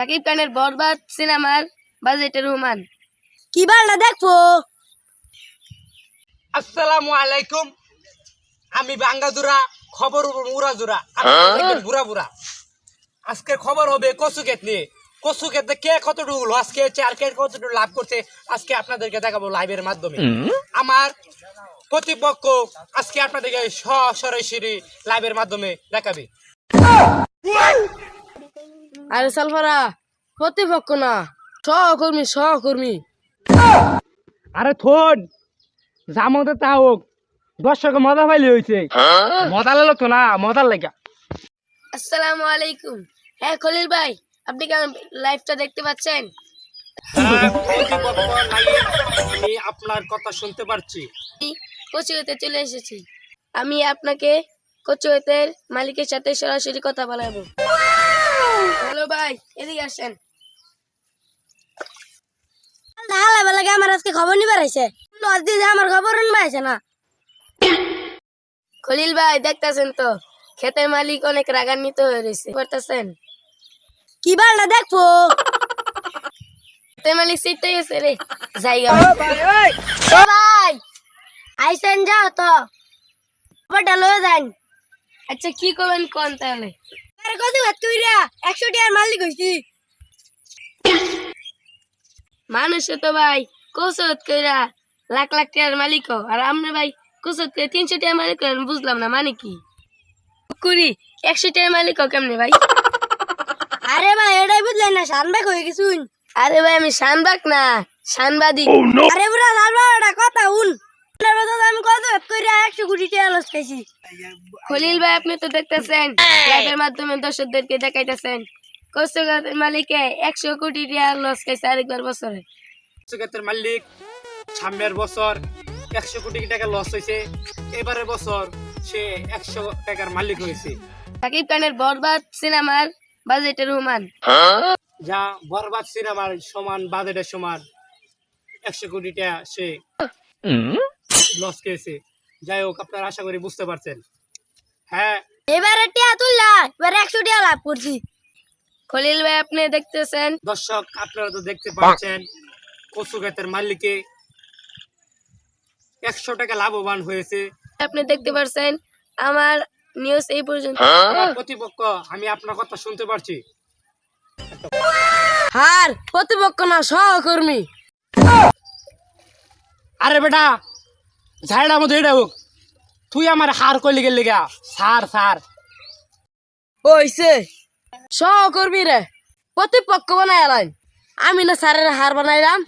সাকিব খানের বরবাদ সিনেমার বাজেটের রহমান কি বারটা দেখব? আসসালামু আলাইকুম। আমি বাঙ্গাদুরা খবর উড়াজুরা বুড়া বুড়া। আজকের খবর হবে কচু ক্ষেত নিয়ে। কচু ক্ষেত্রে কে কতটুকু লস খেয়েছে আর কে কতটুকু লাভ করছে আজকে আপনাদেরকে দেখাবো লাইভের মাধ্যমে। আমার প্রতিপক্ষ আজকে আপনাদেরকে সরাসরি লাইভের মাধ্যমে দেখাবে। আরে সালফারা প্রতিপক্ষ না। সহকর্মী সহকর্মী। আরে থোন জামতে তা হোক। দর্শক মজা পাইলে হয়েছে মজা লাগল তো না মজার লাগা। আসসালামু আলাইকুম। হ্যাঁ খলিল ভাই আপনি কেমন লাইভটা দেখতে পাচ্ছেন? আমি আপনার কথা শুনতে পারছি। কচুয়েতে চলে এসেছি। আমি আপনাকে কচুয়েতের মালিকের সাথে সরাসরি কথা বলাবো। হ্যালো ভাই এদিকে আসেন। হালা বেলাকে আমার আজকে খবর নিবার আইছে। লজ দিয়ে আমার খবর নিবার আইছে না। খলিল ভাই দেখতেছেন তো ক্ষেতের মালিক অনেক রাগান্বিত হয়ে রয়েছে করতেছেন? কি বারটা দেখব? মালিক সিটটাই আছে রে জায়গা ও ভাই আইসেন যাও তো। খবরটা লয়ে যান। আচ্ছা কি করবেন কোন তাহলে? আরে কত ভাত কইরা একশো টাকার মালিক হইছি। মানুষ তো ভাই কসরত কইরা লাখ লাখ টাকার মালিক আর আমরা ভাই কসরত করে তিনশো টাকার মালিক বুঝলাম না মানে কি? কুড়ি একশো টাকার মালিক কেমনে ভাই? আরে ভাই এটাই বুঝলেন না সানবাক হয়ে গেছুন। আরে ভাই আমি শানবাক না সাংবাদিক আরে বুড়া সালবারটা কথা উন আমি কত ভাত একশো কোটি টাকা লস খাইছি। খলিল ভাই আপনি তো দেখতেছেন লাইভের মাধ্যমে দর্শকদেরকে দেখাইতেছেন। কসরতের মালিকে একশো কোটি টাকা লস খাইছে আরেকবার বছরে। সুগাতের মালিক সামনের বছর একশো কোটি টাকা লস হয়েছে এবারের বছর সে একশো টাকার মালিক হয়েছে সাকিব খানের বরবাদ সিনেমার বাজেটের রহমান যা বরবাদ সিনেমার সমান বাজেটের সমান একশো কোটি টাকা সে লস খেয়েছে। যাই হোক আপনারা আশা করি বুঝতে পারছেন। হ্যাঁ। এবারে টিয়া তুললা এবারে একশো টিয়া লাভ করছি। খলিল ভাই আপনি দেখতেছেন? দর্শক আপনারা তো দেখতে পাচ্ছেন কচু ক্ষেতের মালিকে একশো টাকা লাভবান হয়েছে। আপনি দেখতে পারছেন? আমার নিউজ এই পর্যন্ত। প্রতিপক্ষ আমি আপনার কথা শুনতে পারছি। হার প্রতিপক্ষ না সহকর্মী। আরে বেটা ঝাড়া মধ্যে এটা হোক তুই আমার হার কইলে গেলি গা। সার সার। ওইসে সহকর্মী রে প্রতিপক্ষ বানাই আমি না স্যারের হার বানাইলাম।